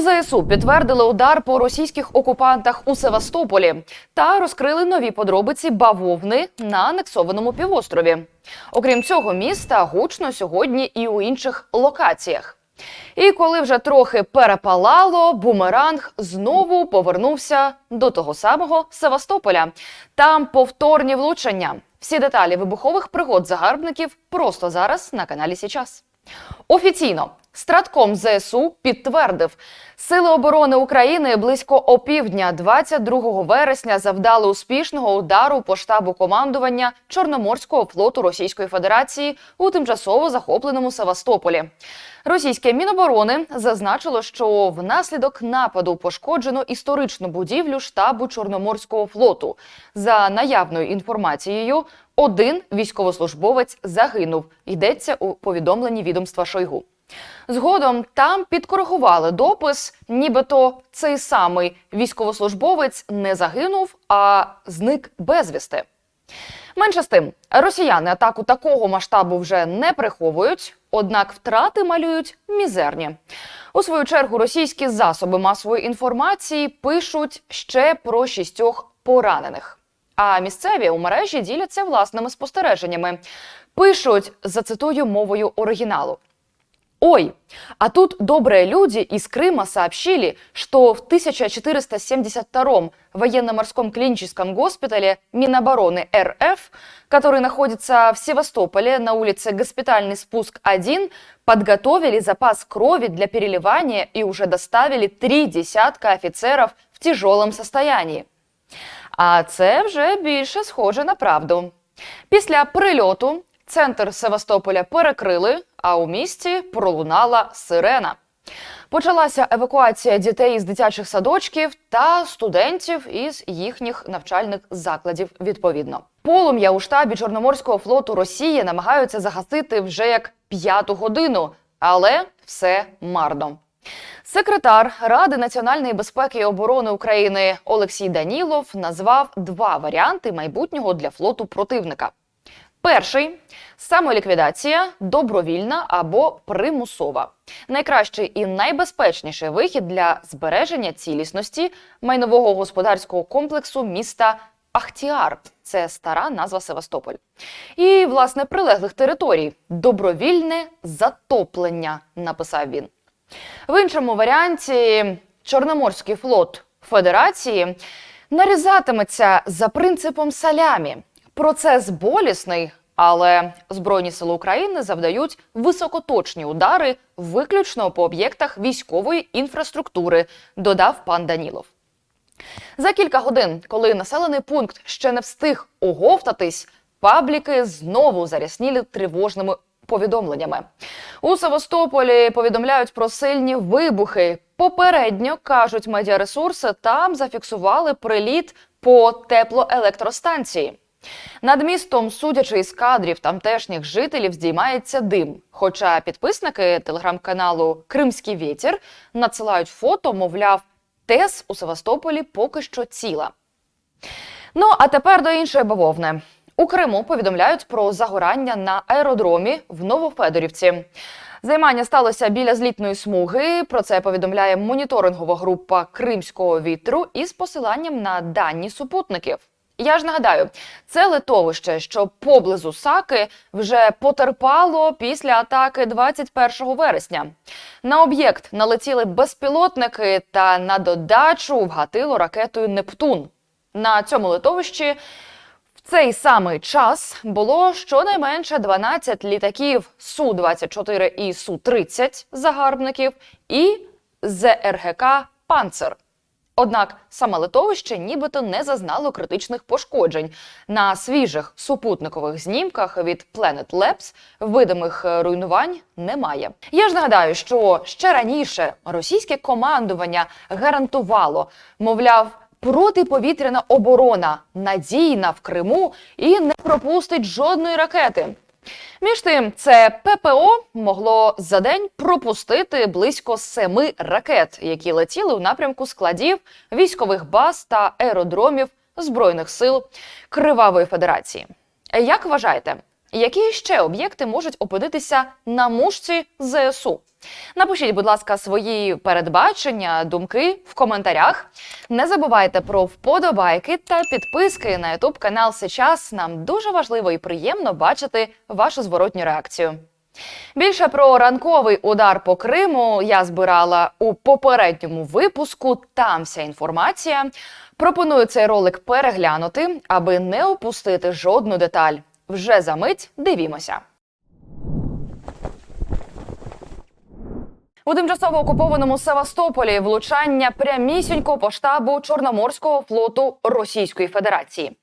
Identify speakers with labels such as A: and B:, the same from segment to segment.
A: ЗСУ підтвердили удар по російських окупантах у Севастополі та розкрили нові подробиці бавовни на анексованому півострові. Окрім цього, міста гучно сьогодні і у інших локаціях. І коли вже трохи перепалало, бумеранг знову повернувся до того самого Севастополя. Там повторні влучення. Всі деталі вибухових пригод загарбників просто зараз на каналі Січас. Офіційно Стратком ЗСУ підтвердив, сили оборони України близько опівдня 22 вересня завдали успішного удару по штабу командування Чорноморського флоту Російської Федерації у тимчасово захопленому Севастополі. Російське міноборони зазначило, що внаслідок нападу пошкоджено історичну будівлю штабу Чорноморського флоту. За наявною інформацією, один військовослужбовець загинув. Йдеться у повідомленні відомства Шойгу. Згодом там підкоригували допис, нібито цей самий військовослужбовець не загинув, а зник безвісти. Менше з тим, росіяни атаку такого масштабу вже не приховують, однак втрати малюють мізерні. У свою чергу російські засоби масової інформації пишуть ще про шістьох поранених. А місцеві у мережі діляться власними спостереженнями. Пишуть, зацитую мовою оригіналу. Ой, а тут добрые люди из Крыма сообщили, что в 1472 военно-морском клиническом госпитале Минобороны РФ, который находится в Севастополе на улице Госпитальный спуск 1, подготовили запас крови для переливания и уже доставили три десятка офицеров в тяжелом состоянии. А це вже більше схоже на правду. Після прильоту центр Севастополя перекрили, а у місті пролунала сирена. Почалася евакуація дітей із дитячих садочків та студентів із їхніх навчальних закладів. Відповідно, полум'я у штабі Чорноморського флоту Росії намагаються загасити вже як п'яту годину, але все марно. Секретар Ради національної безпеки і оборони України Олексій Данілов назвав два варіанти майбутнього для флоту противника. Перший самоліквідація, добровільна або примусова. Найкращий і найбезпечніший вихід для збереження цілісності майнового господарського комплексу міста Ахтіар. Це стара назва Севастополь. І, власне, прилеглих територій. Добровільне затоплення, написав він. В іншому варіанті Чорноморський флот Федерації нарізатиметься за принципом салямі. Процес болісний, але Збройні сили України завдають високоточні удари виключно по об'єктах військової інфраструктури, додав пан Данілов. За кілька годин, коли населений пункт ще не встиг оговтатись, пабліки знову зарясніли тривожними повідомленнями. У Севастополі повідомляють про сильні вибухи. Попередньо кажуть медіаресурси, там зафіксували приліт по теплоелектростанції. Над містом, судячи із кадрів тамтешніх жителів, здіймається дим. Хоча підписники телеграм-каналу Кримський вітер надсилають фото, мовляв, ТЕС у Севастополі поки що ціла. Ну а тепер до іншої бавовни. У Криму повідомляють про загорання на аеродромі в Новофедорівці. Займання сталося біля злітної смуги. Про це повідомляє моніторингова група Кримського вітру із посиланням на дані супутників. Я ж нагадаю, це литовище, що поблизу Саки вже потерпало після атаки 21 вересня. На об'єкт налетіли безпілотники та на додачу вгатило ракетою Нептун. На цьому литовищі цей самий час було щонайменше 12 літаків Су-24 і Су-30 загарбників і ЗРГК Панцер. Однак саме литовище нібито не зазнало критичних пошкоджень. На свіжих супутникових знімках від Planet Labs видимих е, руйнувань немає. Я ж нагадаю, що ще раніше російське командування гарантувало, мовляв. Протиповітряна оборона надійна в Криму і не пропустить жодної ракети. Між тим, це ППО могло за день пропустити близько семи ракет, які летіли у напрямку складів військових баз та аеродромів збройних сил Кривавої Федерації. Як вважаєте, які ще об'єкти можуть опинитися на мушці ЗСУ? Напишіть, будь ласка, свої передбачення, думки в коментарях. Не забувайте про вподобайки та підписки на YouTube канал Сейчас. Нам дуже важливо і приємно бачити вашу зворотню реакцію. Більше про ранковий удар по Криму я збирала у попередньому випуску. Там вся інформація. Пропоную цей ролик переглянути, аби не опустити жодну деталь. Вже за мить дивімося. У тимчасово окупованому Севастополі влучання прямісінько по штабу Чорноморського флоту Російської Федерації.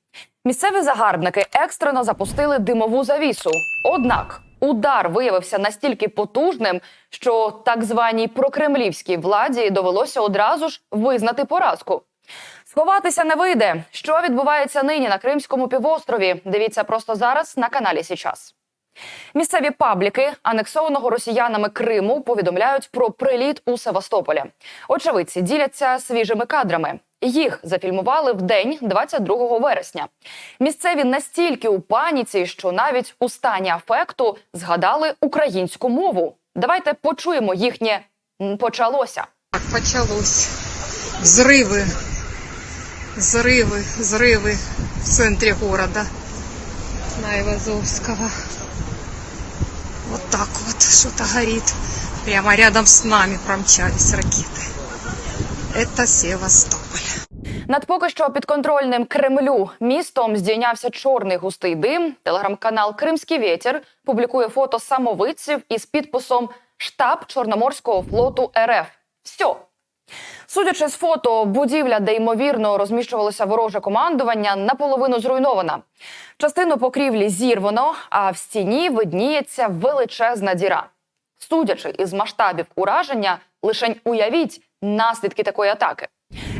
A: Місцеві загарбники екстрено запустили димову завісу. Однак удар виявився настільки потужним, що так званій прокремлівській владі довелося одразу ж визнати поразку. Сховатися не вийде. Що відбувається нині на Кримському півострові? Дивіться просто зараз на каналі Січас. Місцеві пабліки анексованого росіянами Криму повідомляють про приліт у Севастополі. Очевидці діляться свіжими кадрами. Їх зафільмували в день 22 вересня. Місцеві настільки у паніці, що навіть у стані афекту згадали українську мову. Давайте почуємо їхнє «М, почалося.
B: Так, почалось. Взрывы, взрывы, взрывы в центре города Наивазовского. Вот так вот что-то горит. Прямо рядом с нами промчались ракеты. Это Севастополь.
A: Над поки що підконтрольним Кремлю містом здійнявся чорний густий дим. Телеграм-канал Кримський вітер публікує фото самовидців із підписом Штаб Чорноморського флоту РФ. Все. Судячи з фото, будівля, де ймовірно розміщувалося вороже командування, наполовину зруйнована. Частину покрівлі зірвано, а в стіні видніється величезна діра. Судячи із масштабів ураження, лишень уявіть наслідки такої атаки.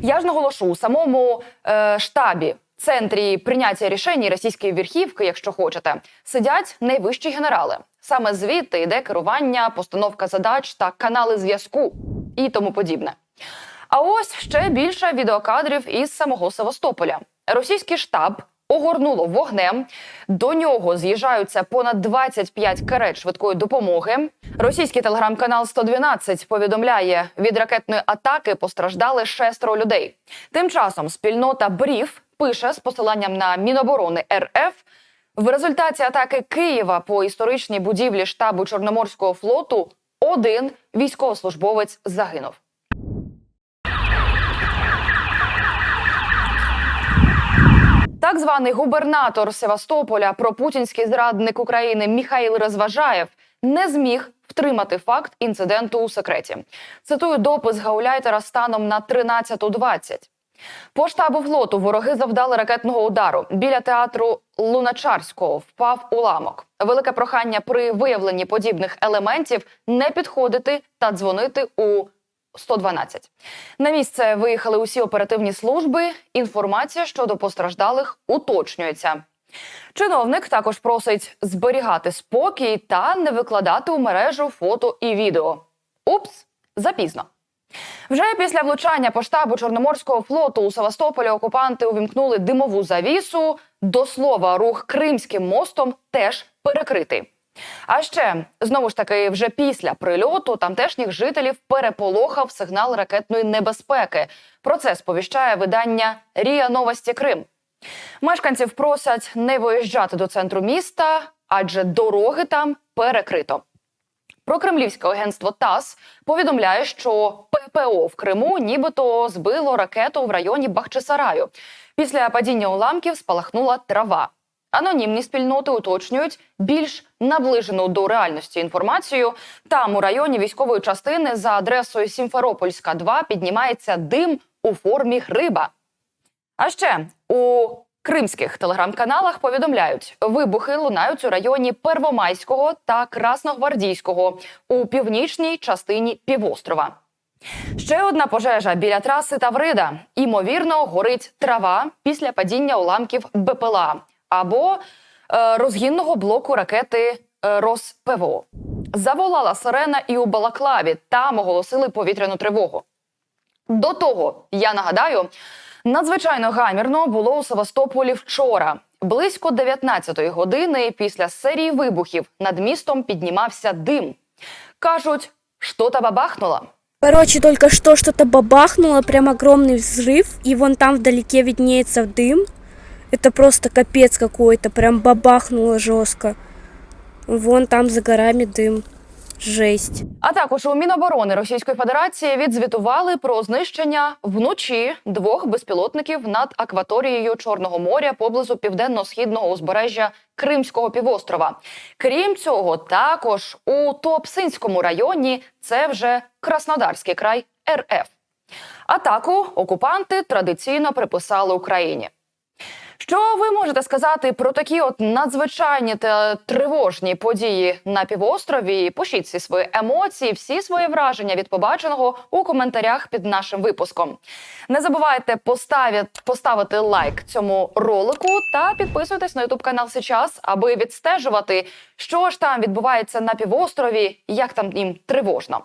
A: Я ж наголошу у самому е, штабі, центрі прийняття рішень російської верхівки, якщо хочете, сидять найвищі генерали. Саме звідти йде керування, постановка задач та канали зв'язку і тому подібне. А ось ще більше відеокадрів із самого Севастополя. Російський штаб огорнуло вогнем. До нього з'їжджаються понад 25 карет швидкої допомоги. Російський телеграм-канал 112 повідомляє, від ракетної атаки постраждали шестеро людей. Тим часом спільнота Брів пише з посиланням на Міноборони РФ. В результаті атаки Києва по історичній будівлі штабу Чорноморського флоту один військовослужбовець загинув. Так званий губернатор Севастополя, пропутінський зрадник України Міхаїл Розважаєв не зміг втримати факт інциденту у секреті. Цитую допис гауляйтера станом на 13.20. По штабу флоту вороги завдали ракетного удару. Біля театру Луначарського впав уламок. Велике прохання при виявленні подібних елементів не підходити та дзвонити у 112. На місце виїхали усі оперативні служби. Інформація щодо постраждалих уточнюється. Чиновник також просить зберігати спокій та не викладати у мережу фото і відео. Упс, запізно. Вже після влучання по штабу Чорноморського флоту у Севастополі окупанти увімкнули димову завісу. До слова, рух Кримським мостом теж перекритий. А ще знову ж таки, вже після прильоту тамтешніх жителів переполохав сигнал ракетної небезпеки. Про це сповіщає видання Рія Новості Крим. Мешканців просять не виїжджати до центру міста, адже дороги там перекрито. Прокремлівське агентство ТАСС повідомляє, що ППО в Криму нібито збило ракету в районі Бахчисараю. Після падіння уламків спалахнула трава. Анонімні спільноти уточнюють більш наближену до реальності інформацію. Там у районі військової частини за адресою Сімферопольська 2 піднімається дим у формі гриба. А ще у кримських телеграм-каналах повідомляють, вибухи лунають у районі Первомайського та Красногвардійського у північній частині півострова. Ще одна пожежа біля траси Таврида. Імовірно, горить трава після падіння уламків БПЛА або е, розгінного блоку ракети е, РосПВО. Заволала сирена і у Балаклаві. Там оголосили повітряну тривогу. До того, я нагадаю, надзвичайно гамірно було у Севастополі вчора. Близько 19-ї години після серії вибухів над містом піднімався дим. Кажуть, Что-то бабахнуло.
C: Короче, только что что-то бабахнуло, прям огромный взрыв, и вон там вдалеке виднеется дым. Это просто капец какой-то, прям бабахнуло жестко. Вон там за горами дым. Жесть.
A: А також у Міноборони Російської Федерації відзвітували про знищення вночі двох безпілотників над акваторією Чорного моря поблизу південно-східного узбережжя Кримського півострова. Крім цього, також у Туапсинському районі це вже Краснодарський край РФ. Атаку окупанти традиційно приписали Україні. Що ви можете сказати про такі от надзвичайні та тривожні події на півострові? Пишіть всі свої емоції, всі свої враження від побаченого у коментарях під нашим випуском. Не забувайте поставити, поставити лайк цьому ролику та підписуйтесь на ютуб канал сейчас, аби відстежувати, що ж там відбувається на півострові, як там їм тривожно.